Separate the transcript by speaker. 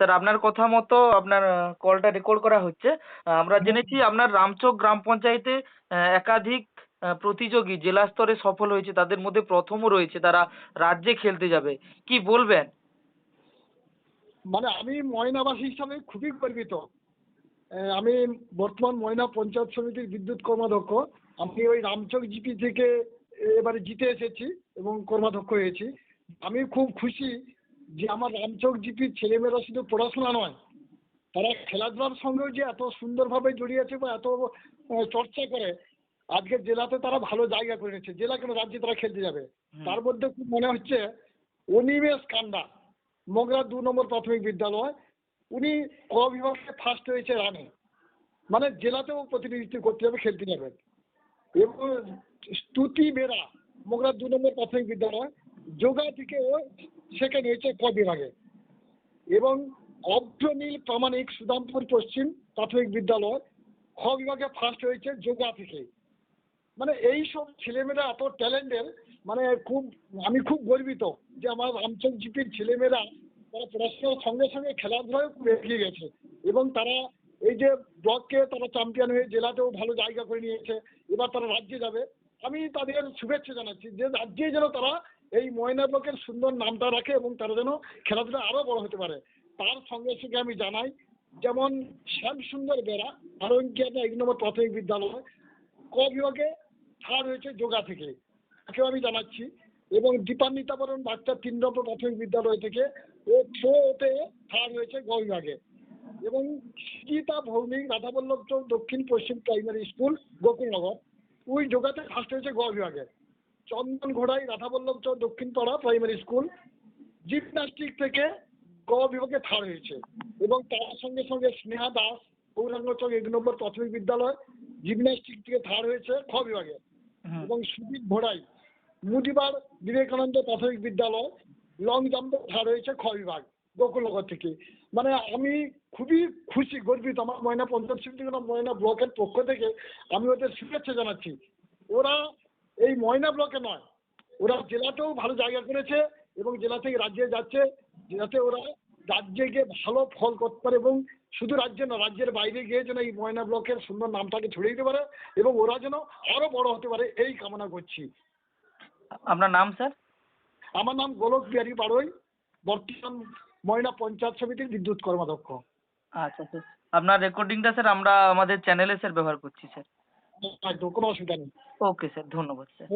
Speaker 1: Sir আপনার কথা মতো আপনার কলটা রেকর্ড করা হচ্ছে। আমরা জেনেছি আপনার রামচক গ্রাম পঞ্চায়েতে একাধিক প্রতিযোগী জেলা স্তরে সফল হয়েছে। তাদের মধ্যে প্রথমও রয়েছে। তারা রাজ্যে খেলতে যাবে। কি বলবেন?
Speaker 2: মানে আমি ময়নাবাসী হিসাবে খুবই গর্বিত। আমি বর্তমান ময়না পঞ্চায়েত সমিতির বিদ্যুৎ কর্মাধ্যক্ষ। আমি ওই রামচক জিপি থেকে এবারে জিতে এসেছি এবং কর্মাধ্যক্ষ হয়েছি। আমি খুব খুশি যে আমার রামচক জিপির ছেলেমেয়েরা শুধু পড়াশোনা নয় তারা খেলাধুলার সঙ্গেও যে এত সুন্দরভাবে জড়িয়েছে বা এত চর্চা করে আজকে জেলাতে তারা ভালো জায়গা করে নিয়েছে জেলা কেন? রাজ্যে তারা খেলতে যাবে। তার মধ্যে খুব মনে হচ্ছে? অনিমেষ কান্ডা মগরা দু নম্বর প্রাথমিক বিদ্যালয় উনি ক বিভাগে ফার্স্ট হয়েছে রানে। মানে জেলাতেও প্রতিনিধিত্ব করতে যাবে খেলতে যাবেন এবং স্তুতি বেরা মগরা দু নম্বর প্রাথমিক বিদ্যালয় যোগা থেকে ও সেকেন্ড হয়েছে ক বিভাগে। এবং অভ্রনীল প্রামাণিক সুদামপুর পশ্চিম প্রাথমিক বিদ্যালয়, খ বিভাগে ফার্স্ট হয়েছে যোগা থেকে মানে এই সব ছেলেমেয়েরা এত ট্যালেন্টের মানে খুব, আমি খুব গর্বিত যে আমার রামচন্দ্র জিপির ছেলেমেয়েরা তারা পড়াশোনার সঙ্গে সঙ্গে খেলাধুলায় খুব এগিয়ে গেছে। এবং তারা এই যে ব্লককে তারা চ্যাম্পিয়ন হয়ে জেলাতেও ভালো জায়গা করে নিয়েছে, এবার তারা রাজ্যে যাবে। আমি তাদের শুভেচ্ছা জানাচ্ছি যে রাজ্যে যেন তারা এই ময়না ব্লকের সুন্দর নামটা রাখে এবং তারা যেন খেলাধুলা আরও বড় হতে পারে। তার সঙ্গে সঙ্গে আমি জানাই, যেমন শ্যাম সুন্দর বেরা আরঙ্কিয়াটা এক নম্বর প্রাথমিক বিদ্যালয়, ক বিভাগে থার্ড হয়েছে যোগা থেকে। তাকেও আমি জানাচ্ছি। এবং দীপান্বিতা বরণ, ডাক্তার তিন নম্বর প্রাথমিক বিদ্যালয় থেকে ও থ্রোতে থার্ড হয়েছে গ বিভাগে। এবং সীতা ভৌমিক, রাধাবল্লভ দক্ষিণ পশ্চিম প্রাইমারি স্কুল গোকুলনগর। ওই যোগাতে ফার্স্ট হয়েছে গ বিভাগে চন্দন ঘোড়াই রাধাবল্লভ চৌক দক্ষিণ পাড়া প্রাইমারি স্কুল জিমন্যাস্টিক থেকে গ বিভাগে থার্ড হয়েছে। এবং তার সঙ্গে সঙ্গে স্নেহা দাস গৌরাঙ্গ চক এক নম্বর প্রাথমিক বিদ্যালয় জিমন্যাস্টিক থেকে থার্ড হয়েছে খ বিভাগে। এবং সুদীপ ভোড়াই মুদিবার বিবেকানন্দ প্রাথমিক বিদ্যালয় লং জাম্পে থার্ড হয়েছে খ বিভাগ গোকুলনগর থেকে। মানে আমি খুবই খুশি গর্বিত। আমার ময়না পঞ্চায়েত সমিতি ময়না ব্লকের পক্ষ থেকে আমি ওদের শুভেচ্ছা জানাচ্ছি। ওরা এই ময়না ব্লকে নয় ওরা জেলাতেও ভালো জায়গা করেছে এবং জেলা থেকে রাজ্যে যাচ্ছে জেলাতে ওরা রাজ্যে গিয়ে ভালো ফল করতে পারে এবং শুধু রাজ্যে না রাজ্যের বাইরে গিয়ে যেন এই ময়না ব্লকের সুন্দর নামটাকে ছড়িয়ে দিতে পারে এবং ওরা যেন আরও বড় হতে পারে এই কামনা করছি।
Speaker 1: আপনার নাম স্যার?
Speaker 2: আমার নাম গোলক বিহারী বাড়ই বর্তমান ময়না পঞ্চায়েত সমিতির বিদ্যুৎ কর্মাধ্যক্ষ।
Speaker 1: আচ্ছা স্যার আপনার রেকর্ডিংটা স্যার আমরা আমাদের চ্যানেলে স্যার ব্যবহার করছি স্যার
Speaker 2: একদম কোনো অসুবিধা নেই।
Speaker 1: ওকে স্যার ধন্যবাদ স্যার.